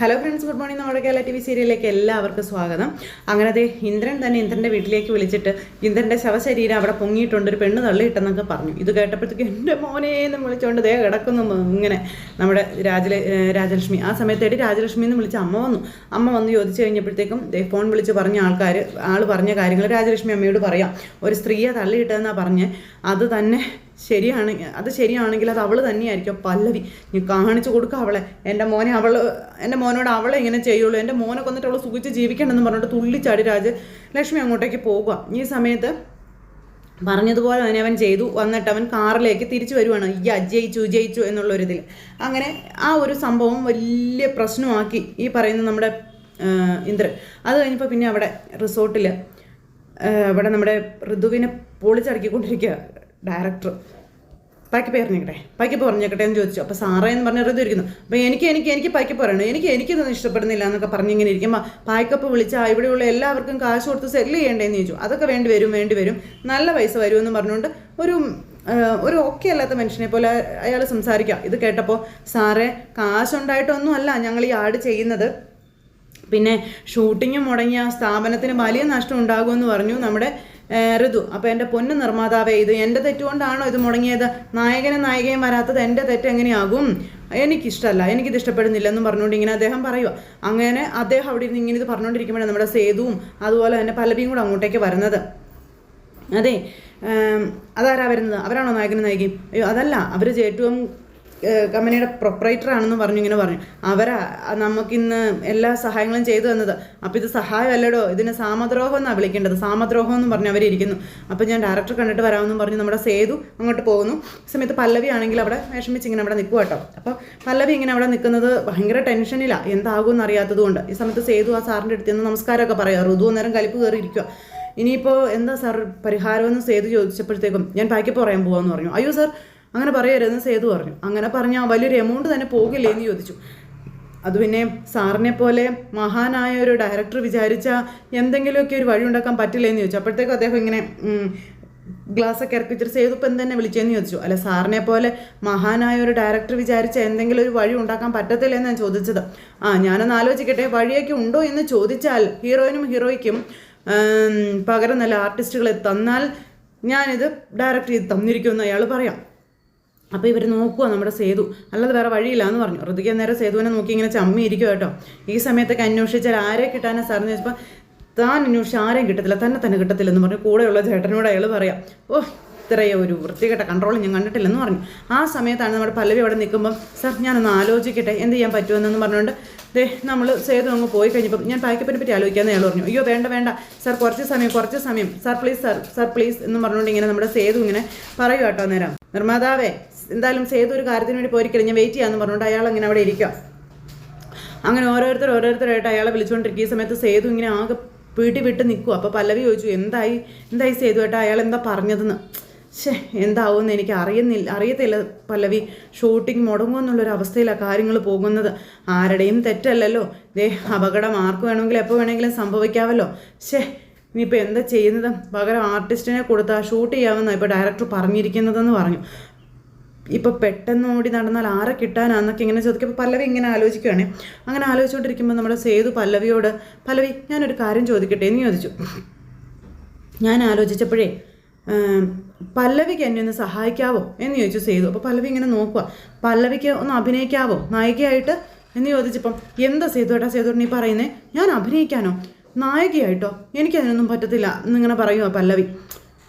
Hello friends good morning നമ്മുടെ Kerala T V സീരിയലിലേക്ക് എല്ലാവർക്കും സ്വാഗതം. അങ്ങനെ അതെ ഇന്ദ്രൻ തന്നെ ഇന്ദ്രന്റെ വീട്ടിലേക്ക് വിളിച്ചിട്ട് ഇന്ദ്രന്റെ ശവശരീരം അവിടെ പൊങ്ങിയിട്ടുണ്ട് ഒരു പെണ്ണ് തള്ളിയിട്ടെന്നൊക്കെ പറഞ്ഞു. ഇത് കേട്ടപ്പോഴത്തേക്ക് എന്റെ മോനെ എന്ന് വിളിച്ചുകൊണ്ട് ദേ കിടക്കുന്നു ഇങ്ങനെ നമ്മുടെ രാജല രാജലക്ഷ്മി. ആ സമയത്തായിട്ട് രാജലക്ഷ്മി എന്ന് വിളിച്ച അമ്മ വന്നു. അമ്മ വന്ന് ചോദിച്ചു കഴിഞ്ഞപ്പോഴത്തേക്കും ദേ ഫോൺ വിളിച്ച് പറഞ്ഞ ആൾക്കാർ ആൾ പറഞ്ഞ കാര്യങ്ങൾ രാജലക്ഷ്മി അമ്മയോട് പറയാം. ഒരു സ്ത്രീയെ തള്ളിയിട്ടതെന്നാണ് പറഞ്ഞ് അത് തന്നെ ശരിയാണ് അത് ശരിയാണെങ്കിൽ അത് അവൾ തന്നെയായിരിക്കും. പല്ലവി നീ കാണിച്ചു കൊടുക്കുക അവളെ. എന്റെ മോനെ അവൾ എന്റെ മോനോട് അവളെ ഇങ്ങനെ ചെയ്യുള്ളൂ. എന്റെ മോനെ കൊന്നിട്ട് അവൾ സുഖിച്ച് ജീവിക്കണമെന്ന് പറഞ്ഞിട്ട് തുള്ളിച്ചാടി രാജ് ലക്ഷ്മി അങ്ങോട്ടേക്ക് പോകുക ഈ സമയത്ത് പറഞ്ഞതുപോലെ തന്നെ അവൻ ചെയ്തു. വന്നിട്ട് അവൻ കാറിലേക്ക് തിരിച്ചു വരുവാണ്. ഈ അജയിച്ചു ജയിച്ചു എന്നുള്ളൊരിതിൽ അങ്ങനെ ആ ഒരു സംഭവം വലിയ പ്രശ്നമാക്കി ഈ പറയുന്ന നമ്മുടെ ഇന്ദ്രൻ. അത് കഴിഞ്ഞപ്പോൾ പിന്നെ അവിടെ റിസോർട്ടിൽ ഇവിടെ നമ്മുടെ ഋതുവിനെ പൊളിച്ചടക്കിക്കൊണ്ടിരിക്കുക. ഡയറക്ടർ. പൈക്കപ്പ് പറഞ്ഞേക്കട്ടെ പൈക്കപ്പ് പറഞ്ഞേക്കട്ടെ എന്ന് ചോദിച്ചു. അപ്പോൾ സാറേ എന്ന് പറഞ്ഞ ഋതു ഇരിക്കുന്നു. അപ്പോൾ എനിക്ക് എനിക്ക് എനിക്ക് പൈക്കപ്പ് പറയണം എനിക്ക് എനിക്കിതൊന്നും ഇഷ്ടപ്പെടുന്നില്ല എന്നൊക്കെ പറഞ്ഞിങ്ങനെ ഇരിക്കുമ്പോൾ പായ്ക്കപ്പ് വിളിച്ചാൽ ഇവിടെയുള്ള എല്ലാവർക്കും കാശ് കൊടുത്ത് സെല്ല് ചെയ്യേണ്ടതെന്ന് ചോദിച്ചു. അതൊക്കെ വേണ്ടി വരും വേണ്ടി വരും. നല്ല പൈസ വരുമെന്ന് പറഞ്ഞുകൊണ്ട് ഒരു ഒരു ഓക്കെ അല്ലാത്ത മനുഷ്യനെ പോലെ അയാൾ സംസാരിക്കാം ഇത് കേട്ടപ്പോൾ സാറേ കാശുണ്ടായിട്ടൊന്നും അല്ല ഞങ്ങൾ ഈ ആട് ചെയ്യുന്നത്. പിന്നെ ഷൂട്ടിങ് മുടങ്ങിയ സ്ഥാപനത്തിന് വലിയ നഷ്ടം ഉണ്ടാകുമെന്ന് പറഞ്ഞു. നമ്മുടെ ഋതു അപ്പോൾ എന്റെ പൊന്ന് നിർമ്മാതാവേ ഇത് എന്റെ തെറ്റുകൊണ്ടാണോ ഇത് മുടങ്ങിയത്? നായകനും നായികയും വരാത്തത് എന്റെ തെറ്റ് എങ്ങനെയാകും? എനിക്കിഷ്ടമല്ല എനിക്കിത് ഇഷ്ടപ്പെടുന്നില്ലെന്നും പറഞ്ഞുകൊണ്ട് ഇങ്ങനെ അദ്ദേഹം പറയുക അങ്ങനെ അദ്ദേഹം അവിടെ ഇരുന്ന് ഇങ്ങനെ ഇത് പറഞ്ഞുകൊണ്ടിരിക്കുമ്പോഴാണ് നമ്മുടെ സേതുവും അതുപോലെ തന്നെ പലവിയും കൂടെ അങ്ങോട്ടേക്ക് വരുന്നത്. അതെ അതാരാ വരുന്നത്? അവരാണോ നായകനും നായികയും? അയ്യോ അതല്ല അവർ ഏഹ്, കമ്പനിയുടെ പ്രൊപ്പറേറ്റർ ആണെന്ന് പറഞ്ഞു ഇങ്ങനെ പറഞ്ഞു. അവരാ നമുക്കിന്ന് എല്ലാ സഹായങ്ങളും ചെയ്തു തന്നത്. അപ്പോൾ ഇത് സഹായമല്ലടോ ഇതിന് സാമദ്രോഹം എന്നാണ് വിളിക്കേണ്ടത്. സാമദ്രോഹം എന്ന് പറഞ്ഞ് അവരിയ്ക്കുന്നു അപ്പോൾ ഞാൻ ഡയറക്ടർ കണ്ടിട്ട് വരാമെന്ന് പറഞ്ഞ് നമ്മുടെ സേതു അങ്ങോട്ട് പോകുന്നു. സമയത്ത് പല്ലവി ആണെങ്കിൽ അവിടെ വിഷമിച്ച് ഇങ്ങനെ അവിടെ നിൽക്കുക കേട്ടോ അപ്പോൾ പല്ലവി ഇങ്ങനെ അവിടെ നിൽക്കുന്നത് ഭയങ്കര ടെൻഷനിലാണ് എന്താകുമെന്ന് അറിയാത്തത് കൊണ്ട്. ഈ സമയത്ത് സേതു ആ സാറിന്റെ അടുത്ത് നിന്ന് നമസ്കാരമൊക്കെ പറയാം. ഋതു നേരം കലിപ്പ് കയറി ഇരിക്കുക ഇനിയിപ്പോൾ എന്താ സാർ പരിഹാരമെന്ന് സേതു ചോദിച്ചപ്പോഴത്തേക്കും ഞാൻ പാക്കി പറയാൻ പോകാമെന്ന് പറഞ്ഞു. അയ്യോ സാർ അങ്ങനെ പറയരുതെന്ന് സേതു പറഞ്ഞു. അങ്ങനെ പറഞ്ഞാൽ വലിയൊരു എമൗണ്ട് തന്നെ പോകില്ലേ എന്ന് ചോദിച്ചു. അത് പിന്നെ സാറിനെ പോലെ മഹാനായ ഒരു ഡയറക്ടർ വിചാരിച്ച എന്തെങ്കിലുമൊക്കെ ഒരു വഴി ഉണ്ടാക്കാൻ പറ്റില്ലേ എന്ന് ചോദിച്ചു. അപ്പോഴത്തേക്കും അദ്ദേഹം ഇങ്ങനെ ഗ്ലാസ് ഗ്ലാസ്സൊക്കെ ഇറക്കി വെച്ചിട്ട് സേതു ഇപ്പം എന്ത് തന്നെ വിളിച്ചതെന്ന് ചോദിച്ചു. അല്ല സാറിനെ പോലെ മഹാനായ ഒരു ഡയറക്ടർ വിചാരിച്ച എന്തെങ്കിലും ഒരു വഴി ഉണ്ടാക്കാൻ പറ്റത്തില്ല എന്ന് ഞാൻ ചോദിച്ചത്. ആ ഞാനൊന്ന് ആലോചിക്കട്ടെ വഴിയൊക്കെ ഉണ്ടോ എന്ന് ചോദിച്ചാൽ ഹീറോയിനും ഹീറോയ്ക്കും പകരം നല്ല ആർട്ടിസ്റ്റുകളെ തന്നാൽ ഞാനിത് ഡയറക്റ്റ് ചെയ്ത് തന്നിരിക്കുമെന്ന് അയാൾ പറയാം. അപ്പോൾ ഇവർ നോക്കുക നമ്മുടെ സേതു. അല്ലാതെ വേറെ വഴിയില്ല എന്ന് പറഞ്ഞു. ഋതുക്ക് നേരെ സേതുവിനെ നോക്കി ഇങ്ങനെ ചമ്മി ഇരിക്കും കേട്ടോ. ഈ സമയത്തൊക്കെ അന്വേഷിച്ചാൽ ആരെ കിട്ടാനാ സാറിന് ചോദിച്ചപ്പോൾ താൻ അന്വേഷിച്ച് ആരെയും കിട്ടത്തില്ല തന്നെ തന്നെ കിട്ടത്തില്ലെന്ന് പറഞ്ഞു. കൂടെയുള്ള ചേട്ടനോട് അയാൾ പറയാം ഓ ഇത്രയോ ഒരു വൃത്തികെട്ട കൺട്രോൾ ഞാൻ കണ്ടിട്ടില്ലെന്ന് പറഞ്ഞു. ആ സമയത്താണ് നമ്മുടെ പല്ലവി അവിടെ നിൽക്കുമ്പം സാർ ഞാനൊന്ന് ആലോചിക്കട്ടെ എന്ത് ചെയ്യാൻ പറ്റുമെന്ന് പറഞ്ഞുകൊണ്ട് ദേ നമ്മൾ സേതു അങ്ങ് പോയി കഴിഞ്ഞപ്പം ഞാൻ പാക്കപ്പിനെ പറ്റി ആലോചിക്കാമെന്ന് അയാൾ പറഞ്ഞു. അയ്യോ വേണ്ട വേണ്ട സാർ കുറച്ച് സമയം കുറച്ച് സമയം. Sir please sir sir please എന്ന് പറഞ്ഞുകൊണ്ട് ഇങ്ങനെ നമ്മുടെ സേതു ഇങ്ങനെ പറയുക കേട്ടോ നേരം. നിർമ്മാതാവേ എന്തായാലും സേതു ഒരു കാര്യത്തിന് വേണ്ടി പോയിരിക്കില്ല? ഞാൻ വെയിറ്റ് ചെയ്യാമെന്ന് പറഞ്ഞുകൊണ്ട് അയാൾ അങ്ങനെ അവിടെ ഇരിക്കുക അങ്ങനെ ഓരോരുത്തർ ഓരോരുത്തരായിട്ട് അയാളെ വിളിച്ചുകൊണ്ടിരിക്കുക ഈ സമയത്ത് സേതു ഇങ്ങനെ ആകെ പീട്ടി വിട്ട് നിൽക്കും അപ്പോൾ പല്ലവി ചോദിച്ചു എന്തായി? എന്തായി സേതു ഏട്ടാ? അയാൾ എന്താ പറഞ്ഞതെന്ന്? ഷേ എന്താവുമെന്ന് എനിക്ക് അറിയുന്നില്ല അറിയത്തില്ല പല്ലവി. ഷൂട്ടിംഗ് മുടങ്ങുമെന്നുള്ളൊരു അവസ്ഥയിലാണ് കാര്യങ്ങൾ പോകുന്നത്. ആരുടെയും തെറ്റല്ലല്ലോ. ദേ അപകടം ആർക്ക് വേണമെങ്കിലും എപ്പോൾ വേണമെങ്കിലും സംഭവിക്കാമല്ലോ ഷേ ഇനിയിപ്പോൾ എന്താ ചെയ്യുന്നത്? പകരം ആർട്ടിസ്റ്റിനെ കൊടുത്താൽ ഷൂട്ട് ചെയ്യാമെന്നാണ് ഇപ്പോൾ ഡയറക്ടർ പറഞ്ഞിരിക്കുന്നതെന്ന് പറഞ്ഞു. ഇപ്പോൾ പെട്ടെന്ന് ഓടി നടന്നാൽ ആരെ കിട്ടാനാന്നൊക്കെ ഇങ്ങനെ ചോദിക്കുമ്പോൾ പല്ലവി ഇങ്ങനെ ആലോചിക്കുകയാണ് അങ്ങനെ ആലോചിച്ചുകൊണ്ടിരിക്കുമ്പോൾ നമ്മുടെ സേതു പല്ലവിയോട് പല്ലവി ഞാനൊരു കാര്യം ചോദിക്കട്ടെ? എന്ന് ചോദിച്ചു. ഞാൻ ആലോചിച്ചപ്പോഴേ പല്ലവിക്ക് എന്നെ ഒന്ന് സഹായിക്കാവോ? എന്ന് ചോദിച്ചു സേതു. അപ്പോൾ പല്ലവി ഇങ്ങനെ നോക്കുക പല്ലവിക്ക് ഒന്ന് അഭിനയിക്കാവോ? നായികയായിട്ട്? എന്ന് ചോദിച്ചപ്പം എന്താ സേതു ഏട്ടാ? സേതു നീ പറയുന്നേ ഞാൻ അഭിനയിക്കാനോ? നായികയായിട്ടോ? എനിക്കതിനൊന്നും പറ്റത്തില്ല എന്നിങ്ങനെ പറയുമോ പല്ലവി.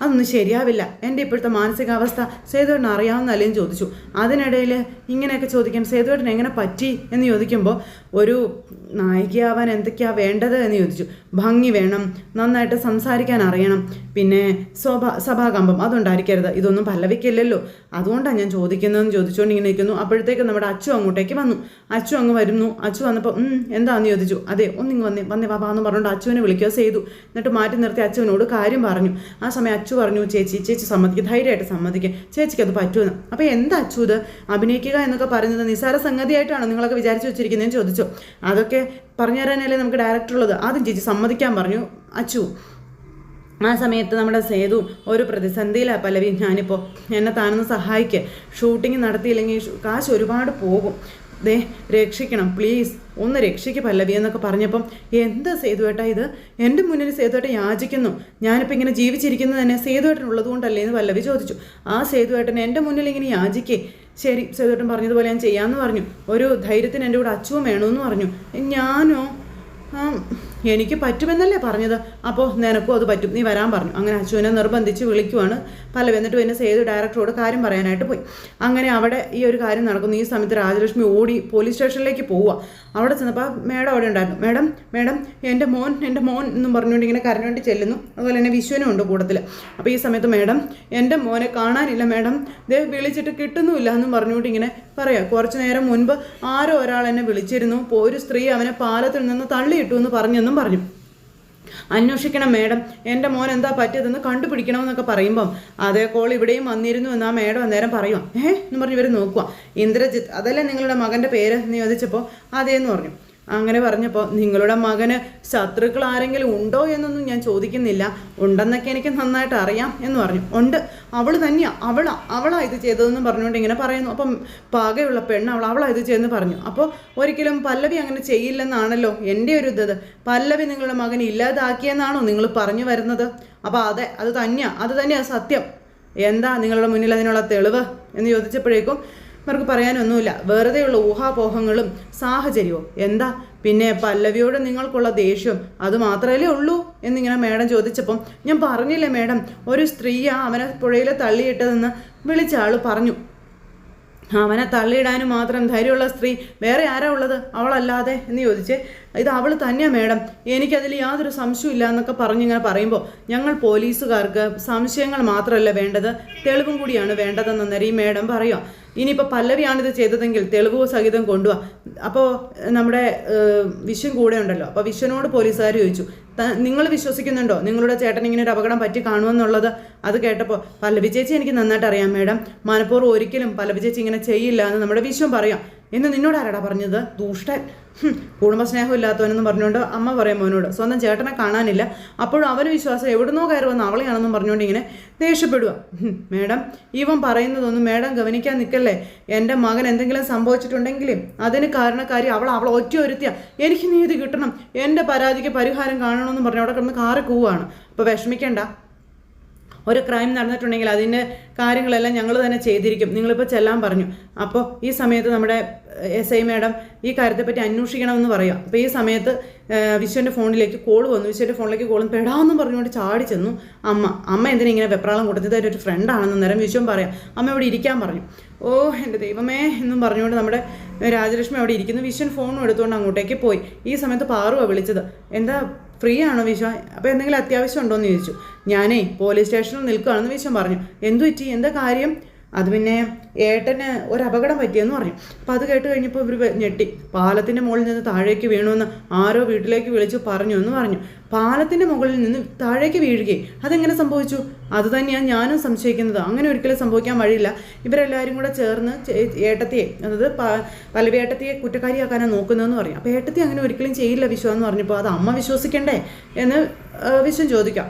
അതൊന്നും ശരിയാവില്ല. എന്റെ ഇപ്പോഴത്തെ മാനസികാവസ്ഥ സേതുവേട്ടൻ അറിയാവുന്നല്ലേന്ന് ചോദിച്ചു. അതിനിടയിൽ ഇങ്ങനെയൊക്കെ ചോദിക്കാൻ സേതുവേട്ടൻ എങ്ങനെ പറ്റി എന്ന് ചോദിക്കുമ്പോൾ ഒരു നായികയാവാൻ എന്തൊക്കെയാണ് വേണ്ടത് എന്ന് ചോദിച്ചു. ഭംഗി വേണം നന്നായിട്ട് സംസാരിക്കാൻ അറിയണം പിന്നെ സ്വഭാ സഭാകമ്പം അതുണ്ടായിരിക്കരുത്. ഇതൊന്നും പല്ലവിക്കില്ലല്ലോ. അതുകൊണ്ടാണ് ഞാൻ ചോദിക്കുന്നതെന്ന് ചോദിച്ചുകൊണ്ട് ഇങ്ങനെ ഇരിക്കുന്നു അപ്പോഴത്തേക്ക് നമ്മുടെ അച്ചു അങ്ങോട്ടേക്ക് വന്നു. അച്ചു അങ്ങ് വരുന്നു. അച്ചു വന്നപ്പോൾ എന്താന്ന് ചോദിച്ചു? അതെ ഒന്നിങ്ങ് വന്നേ വന്നേ വാ എന്ന് പറഞ്ഞുകൊണ്ട് അച്ചുവിനെ വിളിക്കുക ചെയ്തു. എന്നിട്ട് മാറ്റി നിർത്തി അച്ചുവിനോട് കാര്യം പറഞ്ഞു. ആ സമയം പറഞ്ഞു ചേച്ചി ചേച്ചി സമ്മതിക്കും ധൈര്യമായിട്ട് സമ്മതിക്കും. ചേച്ചിക്ക് അത് പറ്റുമെന്ന് അപ്പോൾ എന്താ അച്ചു ഇത്? അഭിനയിക്കുക എന്നൊക്കെ പറയുന്നത് നിസ്സാര സംഗതിയായിട്ടാണോ നിങ്ങളൊക്കെ വിചാരിച്ചു വെച്ചിരിക്കുന്നതെന്ന് ചോദിച്ചു. അതൊക്കെ പറഞ്ഞു തരാനല്ലേ നമുക്ക് ഡയറക്ടർ ഉള്ളത്? ആദ്യം ചേച്ചി സമ്മതിക്കാൻ പറഞ്ഞു അച്ചു. ആ സമയത്ത് നമ്മുടെ സേതു ഒരു പ്രതിസന്ധിയിലാണ് പല്ലവി. ഞാനിപ്പോൾ എന്നെ താനൊന്ന് സഹായിക്കുക ഷൂട്ടിംഗ് നടത്തിയില്ലെങ്കിൽ കാശ് ഒരുപാട് പോകും. ദേ രക്ഷിക്കണം പ്ലീസ് ഒന്ന് രക്ഷിക്ക് പല്ലവി എന്നൊക്കെ പറഞ്ഞപ്പം എന്താ സേതുവേട്ടാ ഇത്? എന്റെ മുന്നിൽ സേതുവേട്ടൻ യാചിക്കുന്നു. ഞാനിപ്പോൾ ഇങ്ങനെ ജീവിച്ചിരിക്കുന്നത് തന്നെ സേതുവേട്ടൻ ഉള്ളതുകൊണ്ടല്ലേ എന്ന് പല്ലവി ചോദിച്ചു. ആ സേതുവേട്ടൻ എന്റെ മുന്നിൽ ഇങ്ങനെ യാചിക്കേ. ശരി സേതുവേട്ടൻ പറഞ്ഞതുപോലെ ഞാൻ ചെയ്യാമെന്ന് പറഞ്ഞു. ഒരു ധൈര്യത്തിന് എന്റെ കൂടെ അച്ചുവും വേണമെന്ന് പറഞ്ഞു. ഞാനോ? എനിക്ക് പറ്റുമെന്നല്ലേ പറഞ്ഞത്? അപ്പോൾ നിനക്കും അത് പറ്റും. നീ വരാൻ പറഞ്ഞു. അങ്ങനെ അച്ഛനെ നിർബന്ധിച്ച് വിളിക്കുവാണ്. പല എന്നിട്ട് പിന്നെ സേതു ഡയറക്ടറോട് കാര്യം പറയാനായിട്ട് പോയി. അങ്ങനെ അവിടെ ഈ ഒരു കാര്യം നടക്കുന്നു. ഈ സമയത്ത് രാജലക്ഷ്മി ഓടി പോലീസ് സ്റ്റേഷനിലേക്ക് പോവുക. അവിടെ ചെന്നപ്പോൾ മേഡം അവിടെ ഉണ്ടായിരുന്നു. മേഡം മേഡം എന്റെ മോൻ എന്റെ മോൻ എന്നും പറഞ്ഞുകൊണ്ട് ഇങ്ങനെ കരഞ്ഞുകൊണ്ട് ചെല്ലുന്നു. അതുപോലെ തന്നെ വിശ്വനും ഉണ്ട് കൂടത്തിൽ അപ്പോൾ ഈ സമയത്ത് മേഡം എന്റെ മോനെ കാണാനില്ല മേഡം. ദേ വിളിച്ചിട്ട് കിട്ടുന്നുമില്ല എന്നും പറഞ്ഞുകൊണ്ട് ഇങ്ങനെ പറയാം. കുറച്ചു നേരം മുൻപ് ആരോ ഒരാൾ എന്നെ വിളിച്ചിരുന്നു. ഒരു സ്ത്രീ അവനെ പാലത്തിൽ നിന്ന് തള്ളിയിട്ടു എന്ന് പറഞ്ഞെന്നും പറഞ്ഞു. അന്വേഷിക്കണം മേഡം. എന്റെ മോൻ എന്താ പറ്റിയതെന്ന് കണ്ടുപിടിക്കണമെന്നൊക്കെ പറയുമ്പം അതേ കോൾ ഇവിടെയും വന്നിരുന്നു എന്ന് ആ മേഡം അന്നേരം പറയുക ഏഹ്? എന്ന് പറഞ്ഞ് ഇവർ നോക്കുക ഇന്ദ്രജിത്ത് അതല്ലേ നിങ്ങളുടെ മകന്റെ പേര്? എന്ന് അതേന്ന് പറഞ്ഞു. അങ്ങനെ പറഞ്ഞപ്പോൾ നിങ്ങളുടെ മകന് ശത്രുക്കൾ ആരെങ്കിലും ഉണ്ടോ എന്നൊന്നും ഞാൻ ചോദിക്കുന്നില്ല. ഉണ്ടെന്നൊക്കെ എനിക്ക് നന്നായിട്ട് അറിയാം എന്ന് പറഞ്ഞു. ഉണ്ട്. അവൾ തന്നെയാ. അവളാ. അവളാ ഇത് ചെയ്തതെന്ന് പറഞ്ഞുകൊണ്ട് ഇങ്ങനെ പറയുന്നു. അപ്പം പാകയുള്ള പെണ്ണ് അവൾ അവളാ ഇത് ചെയ്തെന്ന് പറഞ്ഞു. അപ്പോൾ ഒരിക്കലും പല്ലവി അങ്ങനെ ചെയ്യില്ലെന്നാണല്ലോ എന്റെ ഒരു ഇത്. പല്ലവി നിങ്ങളുടെ മകൻ ഇല്ലാതാക്കിയെന്നാണോ നിങ്ങൾ പറഞ്ഞു വരുന്നത്? അപ്പോൾ അതെ അത് തന്നെയാ. അത് തന്നെയാ സത്യം. എന്താ നിങ്ങളുടെ മുന്നിൽ അതിനുള്ള തെളിവ്? എന്ന് ചോദിച്ചപ്പോഴേക്കും ഇവർക്ക് പറയാനൊന്നുമില്ല. വെറുതെയുള്ള ഊഹാപോഹങ്ങളും സാഹചര്യവും. എന്താ? പിന്നെ പല്ലവിയോട് നിങ്ങൾക്കുള്ള ദേഷ്യം. അത് മാത്രമല്ലേ ഉള്ളൂ? എന്നിങ്ങനെ മേഡം ചോദിച്ചപ്പം ഞാൻ പറഞ്ഞില്ലേ മേഡം ഒരു സ്ത്രീയാ അവനെ പുഴയിൽ തള്ളിയിട്ടതെന്ന് വിളിച്ച ആൾ പറഞ്ഞു. അവനെ തള്ളിയിടാനും മാത്രം ധൈര്യമുള്ള സ്ത്രീ വേറെ ആരാ ഉള്ളത്? അവളല്ലാതെ? എന്ന് ചോദിച്ച് ഇത് അവൾ തന്നെയാണ് മേഡം. എനിക്കതിൽ യാതൊരു സംശയമില്ല എന്നൊക്കെ പറഞ്ഞിങ്ങനെ പറയുമ്പോൾ ഞങ്ങൾ പോലീസുകാർക്ക് സംശയങ്ങൾ മാത്രമല്ല വേണ്ടത് തെളിവും കൂടിയാണ് വേണ്ടതെന്ന് അന്നേരം ഈ മേഡം പറയുക ഇനിയിപ്പോൾ പല്ലവിയാണിത് ചെയ്തതെങ്കിൽ തെളിവ് സഹിതം കൊണ്ടുപോവാ അപ്പോൾ നമ്മുടെ വിശ്വൻ കൂടെ ഉണ്ടല്ലോ. അപ്പോൾ വിശ്വനോട് പോലീസുകാർ ചോദിച്ചു നിങ്ങൾ വിശ്വസിക്കുന്നുണ്ടോ? നിങ്ങളുടെ ചേട്ടൻ ഇങ്ങനെ ഒരു അപകടം പറ്റി കാണുമെന്നുള്ളത്? അത് കേട്ടപ്പോൾ പല്ലവി ചേച്ചി എനിക്ക് നന്നായിട്ട് അറിയാം മേഡം. മനഃപൂർവം ഒരിക്കലും പല്ലവി ചേച്ചി ഇങ്ങനെ ചെയ്യില്ല എന്ന് നമ്മുടെ വിശ്വം പറയാം. എന്ന് നിന്നോട് ആരാടാ പറഞ്ഞത്? ദൂഷ്ടൻ. കുടുംബസ്നേഹം ഇല്ലാത്തവനെന്ന് പറഞ്ഞുകൊണ്ട് അമ്മ പറയും മോനോട്. സ്വന്തം ചേട്ടനെ കാണാനില്ല. അപ്പോഴും അവന് വിശ്വാസം എവിടുന്നോ കയറി വന്ന അവളെയാണെന്നും പറഞ്ഞുകൊണ്ട് ഇങ്ങനെ ദേഷ്യപ്പെടുക മേഡം ഇവൻ പറയുന്നതൊന്നും മേഡം ഗവനിക്കാൻ നിൽക്കല്ലേ? എന്റെ മകൻ എന്തെങ്കിലും സംഭവിച്ചിട്ടുണ്ടെങ്കിലും അതിന് കാരണക്കാരി അവൾ അവൾ ഒറ്റ ഒരുത്തിയ. എനിക്ക് നീതി കിട്ടണം. എന്റെ പരാതിക്ക് പരിഹാരം കാണണമെന്നും പറഞ്ഞു അവിടെ കിടന്ന് കാറി കൂവാണ്. അപ്പോൾ വിഷമിക്കണ്ട. ഒരു ക്രൈം നടന്നിട്ടുണ്ടെങ്കിൽ അതിന്റെ കാര്യങ്ങളെല്ലാം ഞങ്ങൾ തന്നെ ചെയ്തിരിക്കും. നിങ്ങളിപ്പോൾ ചെല്ലാൻ പറഞ്ഞു. അപ്പോൾ ഈ സമയത്ത് നമ്മുടെ എസ് ഐ മാഡം ഈ കാര്യത്തെപ്പറ്റി അന്വേഷിക്കണമെന്ന് പറയുക അപ്പോൾ ഈ സമയത്ത് വിശ്വന്റെ ഫോണിലേക്ക് കോൾ വന്നു. വിശ്വന്റെ ഫോണിലേക്ക് കോൾ പെടാമെന്നും പറഞ്ഞുകൊണ്ട് ചാടി ചെന്നു അമ്മ. അമ്മ എന്തിനാ ഇങ്ങനെ വെപ്രാളം കൊടുത്തത്? എന്റെ ഒരു ഫ്രണ്ടാണെന്ന് നേരം വിശ്വം പറയാം. അമ്മ ഇവിടെ ഇരിക്കാൻ പറഞ്ഞു. ഓ എന്റെ ദൈവമേ എന്നും പറഞ്ഞുകൊണ്ട് നമ്മുടെ രാജലക്ഷ്മി അവിടെ ഇരിക്കുന്നു. വിശ്വൻ ഫോണും എടുത്തുകൊണ്ട് അങ്ങോട്ടേക്ക് പോയി. ഈ സമയത്ത് പാറുവാണ് വിളിച്ചത്. എന്താ ഫ്രീ ആണോ വിശ്വ? അപ്പോൾ എന്തെങ്കിലും അത്യാവശ്യം ഉണ്ടോ എന്ന് ചോദിച്ചു. ഞാനേ പോലീസ് സ്റ്റേഷനിൽ നിൽക്കുകയാണെന്ന് വിശ്വം പറഞ്ഞു. എന്തു പറ്റി? എന്താ കാര്യം? അത് പിന്നെ ഏട്ടന് ഒരു അപകടം പറ്റിയെന്ന് പറഞ്ഞു. അപ്പോൾ അത് കേട്ട് കഴിഞ്ഞപ്പോൾ ഇവർ ഞെട്ടി. പാലത്തിന്റെ മുകളിൽ നിന്ന് താഴേക്ക് വീണുവെന്ന് ആരോ വീട്ടിലേക്ക് വിളിച്ച് പറഞ്ഞു എന്ന് പറഞ്ഞു. പാലത്തിന്റെ മുകളിൽ നിന്ന് താഴേക്ക് വീഴുകയും അതെങ്ങനെ സംഭവിച്ചു? അത് തന്നെയാണ് ഞാനും സംശയിക്കുന്നത്. അങ്ങനെ ഒരിക്കലും സംഭവിക്കാൻ വഴിയില്ല. ഇവരെല്ലാവരും കൂടെ ചേർന്ന് ഏട്ടത്തിയെ അതായത് പലവേട്ടത്തിയെ കുറ്റക്കാരിയാക്കാനാണ് നോക്കുന്നതെന്ന് പറയും അപ്പോൾ ഏട്ടത്തി അങ്ങനെ ഒരിക്കലും ചെയ്യില്ല വിശ്വം എന്ന് പറഞ്ഞപ്പോൾ അത് അമ്മ വിശ്വസിക്കണ്ടേ എന്ന് വിശ്വം ചോദിക്കാം.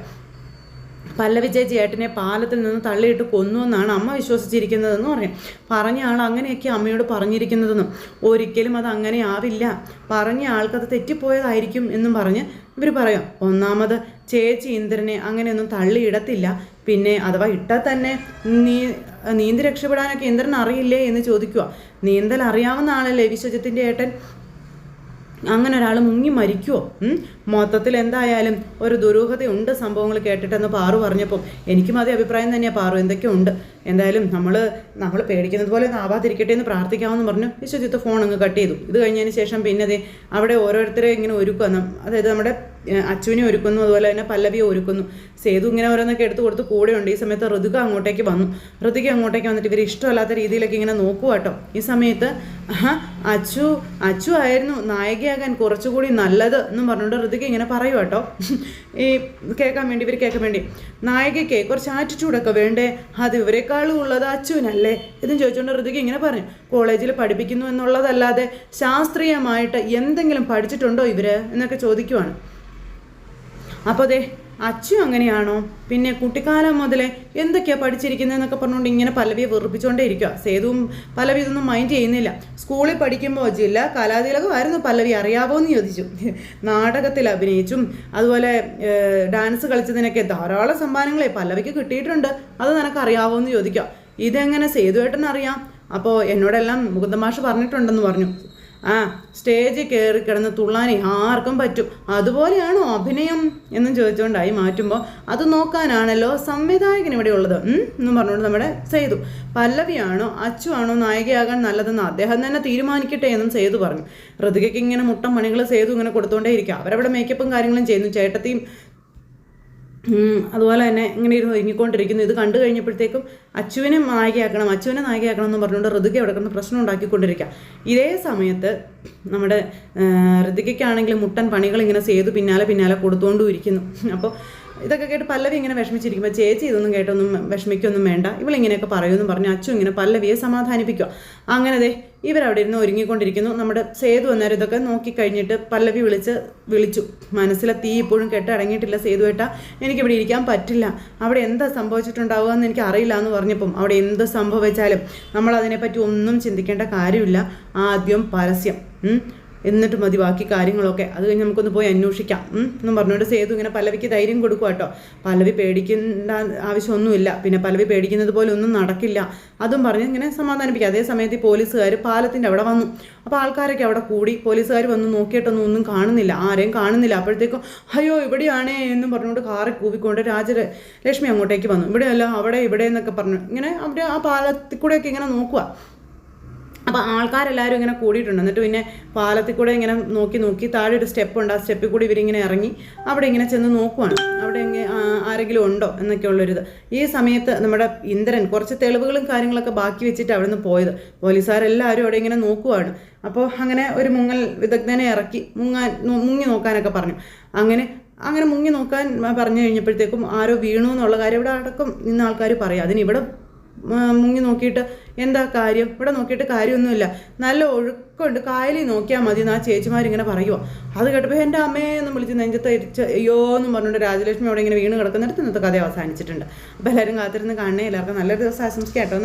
പല്ലവി ചേച്ചി ഏട്ടനെ പാലത്തിൽ നിന്ന് തള്ളിയിട്ട് കൊന്നു എന്നാണ് അമ്മ വിശ്വസിച്ചിരിക്കുന്നതെന്ന് പറഞ്ഞു പറഞ്ഞ ആൾ അങ്ങനെയൊക്കെ അമ്മയോട് പറഞ്ഞിരിക്കുന്നതെന്നും. ഒരിക്കലും അത് അങ്ങനെ ആവില്ല. പറഞ്ഞ ആൾക്കത് തെറ്റിപ്പോയതായിരിക്കും എന്നും പറഞ്ഞ് ഇവർ പറയാം ഒന്നാമത് ചേച്ചി ഇന്ദ്രനെ അങ്ങനെയൊന്നും തള്ളിയിടത്തില്ല. പിന്നെ അഥവാ ഇട്ടാൽ തന്നെ നീ നീന്തി രക്ഷപ്പെടാനൊക്കെ ഇന്ദ്രൻ അറിയില്ലേ? എന്ന് ചോദിക്കുക നീന്തൽ അറിയാവുന്ന ആളല്ലേ വിശ്വജിത്തിന്റെ ഏട്ടൻ? അങ്ങനെ ഒരാൾ മുങ്ങി മരിക്കുമോ മൊത്തത്തിൽ എന്തായാലും ഒരു ദുരൂഹതയുണ്ട് സംഭവങ്ങൾ കേട്ടിട്ടെന്ന് പാറു പറഞ്ഞപ്പം. എനിക്കും അതേ അഭിപ്രായം തന്നെയാണ് പാറു. എന്തൊക്കെയുണ്ട് എന്തായാലും നമ്മൾ നമ്മൾ പേടിക്കുന്നത് പോലെ ആവാതിരിക്കട്ടെ എന്ന് പ്രാർത്ഥിക്കാമെന്ന് പറഞ്ഞു. വിശ്വജിത്ത് ഫോൺ അങ്ങ് കട്ട് ചെയ്തു. ഇത് കഴിഞ്ഞതിന് ശേഷം പിന്നെ അതെ അവിടെ ഓരോരുത്തരെ ഇങ്ങനെ ഒരുക്കുന്ന അതായത് നമ്മുടെ അച്ചുവിനെ ഒരുക്കുന്നു അതുപോലെ തന്നെ പല്ലവിയെ ഒരുക്കുന്നു. സേതു ഇങ്ങനെ ഓരോന്നൊക്കെ എടുത്തു കൊടുത്ത് കൂടെയുണ്ട്. ഈ സമയത്ത് ഋതുക അങ്ങോട്ടേക്ക് വന്നു. ഋതുക അങ്ങോട്ടേക്ക് വന്നിട്ട് ഇവർ ഇഷ്ടമല്ലാത്ത രീതിയിലൊക്കെ ഇങ്ങനെ നോക്കുക കേട്ടോ. ഈ സമയത്ത് അച്ചു അച്ചു ആയിരുന്നു. നായികയാകാൻ കുറച്ചുകൂടി നല്ലത് എന്നും പറഞ്ഞുകൊണ്ട് ഋതുക ഇങ്ങനെ പറയും കേട്ടോ. ഈ കേൾക്കാൻ വേണ്ടി ഇവർ കേൾക്കാൻ വേണ്ടി. നായികയ്ക്ക് കുറച്ച് ആറ്റിറ്റ്യൂഡൊക്കെ വേണ്ടേ? അത് ഇവരെക്കാളും ഉള്ളത് അച്ചുവിനല്ലേ ഇതും ചോദിച്ചുകൊണ്ട് ഋതുക്ക് ഇങ്ങനെ പറഞ്ഞു. കോളേജിൽ പഠിപ്പിക്കുന്നു എന്നുള്ളതല്ലാതെ ശാസ്ത്രീയമായിട്ട് എന്തെങ്കിലും പഠിച്ചിട്ടുണ്ടോ ഇവർ? എന്നൊക്കെ ചോദിക്കുവാണ്. അപ്പോൾ അതെ അച്ചു അങ്ങനെയാണോ? പിന്നെ കുട്ടിക്കാലം മുതലേ എന്തൊക്കെയാ പഠിച്ചിരിക്കുന്നതെന്നൊക്കെ പറഞ്ഞുകൊണ്ട് ഇങ്ങനെ പലവിയെ വെറുപ്പിച്ചുകൊണ്ടേ ഇരിക്കുക സേതുവും പലവി ഇതൊന്നും മൈൻഡ് ചെയ്യുന്നില്ല. സ്കൂളിൽ പഠിക്കുമ്പോൾ ജില്ല കലാതിലകമായിരുന്നു പലവി അറിയാവോ എന്ന് ചോദിച്ചു. നാടകത്തിൽ അഭിനയിച്ചും അതുപോലെ ഡാൻസ് കളിച്ചതിനൊക്കെ ധാരാളം സമ്മാനങ്ങളെ പലവിക്ക് കിട്ടിയിട്ടുണ്ട്. അത് നിനക്ക് അറിയാവോ എന്ന് ചോദിക്കാം ഇതെങ്ങനെ സേതുവേട്ടൻ അറിയാം അപ്പോൾ എന്നോടെല്ലാം മുകുന്ദമാഷ് പറഞ്ഞിട്ടുണ്ടെന്ന് പറഞ്ഞു. ആ സ്റ്റേജിൽ കയറി കിടന്ന് തുള്ളാൻ ആർക്കും പറ്റും. അതുപോലെയാണോ അഭിനയം? എന്നും ചോദിച്ചുകൊണ്ടായി മാറ്റുമ്പോൾ അത് നോക്കാനാണല്ലോ സംവിധായകൻ ഇവിടെ ഉള്ളത്. എന്നും പറഞ്ഞുകൊണ്ട് നമ്മുടെ സേതു. പല്ലവിയാണോ അച്ചു ആണോ നായികയാകാൻ നല്ലതെന്ന് അദ്ദേഹം തന്നെ തീരുമാനിക്കട്ടെ എന്നും സേതു പറഞ്ഞു. ഋതികയ്ക്ക് ഇങ്ങനെ മുട്ടം പണികൾ സേതു ഇങ്ങനെ കൊടുത്തുകൊണ്ടേ ഇരിക്കുക അവരവിടെ മേക്കപ്പും കാര്യങ്ങളും ചെയ്യുന്നു. ചേട്ടത്തിയും അതുപോലെ തന്നെ ഇങ്ങനെ ഇരുന്ന് ഒരുങ്ങിക്കൊണ്ടിരിക്കുന്നു. ഇത് കണ്ടു കഴിഞ്ഞപ്പോഴത്തേക്കും അച്ചുവിനെ നായികയാക്കണം അച്ചുവിനെ നായികയാക്കണം എന്ന് പറഞ്ഞുകൊണ്ട് ഋതുക അവിടെ കിടന്ന് പ്രശ്നം ഉണ്ടാക്കിക്കൊണ്ടിരിക്കുക ഇതേ സമയത്ത് നമ്മുടെ ഋതുകയ്ക്കാണെങ്കിൽ മുട്ടൻ പണികൾ ഇങ്ങനെ സേതു പിന്നാലെ പിന്നാലെ കൊടുത്തുകൊണ്ടും ഇരിക്കുന്നു. അപ്പോൾ ഇതൊക്കെ കേട്ട് പല്ലവി ഇങ്ങനെ വിഷമിച്ചിരിക്കുമ്പോൾ ചേച്ചി ഇതൊന്നും കേട്ടൊന്നും വിഷമിക്കൊന്നും വേണ്ട. ഇവളിങ്ങനെയൊക്കെ പറയുമെന്ന് പറഞ്ഞ് അച്ചു ഇങ്ങനെ പല്ലവിയെ സമാധാനിപ്പിക്കുക. അങ്ങനെ ദേ ഇവരവിടെ ഇരുന്ന് ഒരുങ്ങിക്കൊണ്ടിരിക്കുന്നു. നമ്മുടെ സേതു അന്നേരം ഇതൊക്കെ നോക്കിക്കഴിഞ്ഞിട്ട് പല്ലവി വിളിച്ച് വിളിച്ചു. മനസ്സിലെ തീ ഇപ്പോഴും കെട്ടടങ്ങിയിട്ടില്ല സേതു ഏട്ടാ. എനിക്കിവിടെ ഇരിക്കാൻ പറ്റില്ല. അവിടെ എന്താ സംഭവിച്ചിട്ടുണ്ടാവുക എന്ന് എനിക്ക് അറിയില്ല എന്ന് പറഞ്ഞപ്പം അവിടെ എന്ത് സംഭവിച്ചാലും നമ്മൾ അതിനെപ്പറ്റി ഒന്നും ചിന്തിക്കേണ്ട കാര്യമില്ല. ആദ്യം പരസ്യം. എന്നിട്ട് മതി ബാക്കി കാര്യങ്ങളൊക്കെ. അത് കഴിഞ്ഞ് നമുക്കൊന്ന് പോയി അന്വേഷിക്കാം. എന്നും പറഞ്ഞുകൊണ്ട് സേതു ഇങ്ങനെ പലവിക്ക് ധൈര്യം കൊടുക്കുക കേട്ടോ. പലവി പേടിക്കേണ്ട ആവശ്യമൊന്നുമില്ല. പിന്നെ പലവി പേടിക്കുന്നത് പോലെ ഒന്നും നടക്കില്ല. അതും പറഞ്ഞ് ഇങ്ങനെ സമാധാനിപ്പിക്കുക അതേ സമയത്ത് ഈ പോലീസുകാർ പാലത്തിന്റെ അവിടെ വന്നു. അപ്പോൾ ആൾക്കാരൊക്കെ അവിടെ കൂടി പോലീസുകാർ വന്ന് നോക്കിയിട്ടൊന്നും ഒന്നും കാണുന്നില്ല. ആരെയും കാണുന്നില്ല. അപ്പോഴത്തേക്കും അയ്യോ ഇവിടെയാണേ എന്നും പറഞ്ഞുകൊണ്ട് കാറി കൂവിക്കൊണ്ട് രാജ ലക്ഷ്മി അങ്ങോട്ടേക്ക് വന്നു. ഇവിടെയല്ല അവിടെ ഇവിടെ എന്നൊക്കെ പറഞ്ഞു. ഇങ്ങനെ അവിടെ ആ പാലത്തിൽ കൂടെയൊക്കെ ഇങ്ങനെ നോക്കുക അപ്പോൾ ആൾക്കാരെല്ലാവരും ഇങ്ങനെ കൂടിയിട്ടുണ്ട്. എന്നിട്ട് പിന്നെ പാലത്തിൽ കൂടെ ഇങ്ങനെ നോക്കി നോക്കി താഴെ ഒരു സ്റ്റെപ്പ് ഉണ്ട്. ആ സ്റ്റെപ്പിൽ കൂടി ഇവരിങ്ങനെ ഇറങ്ങി അവിടെ ഇങ്ങനെ ചെന്ന് നോക്കുവാണ്. അവിടെ ആരെങ്കിലും ഉണ്ടോ എന്നൊക്കെ ഉള്ളൊരിത് ഈ സമയത്ത് നമ്മുടെ ഇന്ദ്രൻ കുറച്ച് തെളിവുകളും കാര്യങ്ങളൊക്കെ ബാക്കി വെച്ചിട്ട് അവിടെ നിന്ന് പോയത്. പോലീസുകാരെല്ലാവരും അവിടെ ഇങ്ങനെ നോക്കുവാണ്. അപ്പോൾ അങ്ങനെ ഒരു മുങ്ങൽ വിദഗ്ധനെ ഇറക്കി മുങ്ങാൻ മുങ്ങി നോക്കാനൊക്കെ പറഞ്ഞു. അങ്ങനെ അങ്ങനെ മുങ്ങി നോക്കാൻ പറഞ്ഞു കഴിഞ്ഞപ്പോഴത്തേക്കും ആരോ വീണു എന്നുള്ള കാര്യം ഇവിടെ അടക്കം നിന്ന് ആൾക്കാർ പറയും. അതിനിവിടെ ആ, മുങ്ങി നോക്കിയിട്ട് എന്താ കാര്യം? ഇവിടെ നോക്കിയിട്ട് കാര്യമൊന്നുമില്ല. നല്ല ഒഴുക്കുണ്ട്. കായലിൽ നോക്കിയാൽ മതി. എന്ന് ആ ചേച്ചിമാരിങ്ങനെ പറയുമോ അത് കേട്ടപ്പോൾ എന്റെ അമ്മയെ എന്ന് വിളിച്ച് നെഞ്ചത്ത് ഇരിച്ച് അയ്യോ എന്ന് പറഞ്ഞുകൊണ്ട് രാജലക്ഷ്മി അവിടെ ഇങ്ങനെ വീണ് കിടക്കുന്നിടത്ത് ഇന്നത്തെ കഥ അവസാനിച്ചിട്ടുണ്ട്. അപ്പോൾ എല്ലാവരും കാത്തിരുന്ന് കാണണേ. എല്ലാവർക്കും നല്ലൊരു ദിവസം ആശംസിക്കാം കേട്ടോ.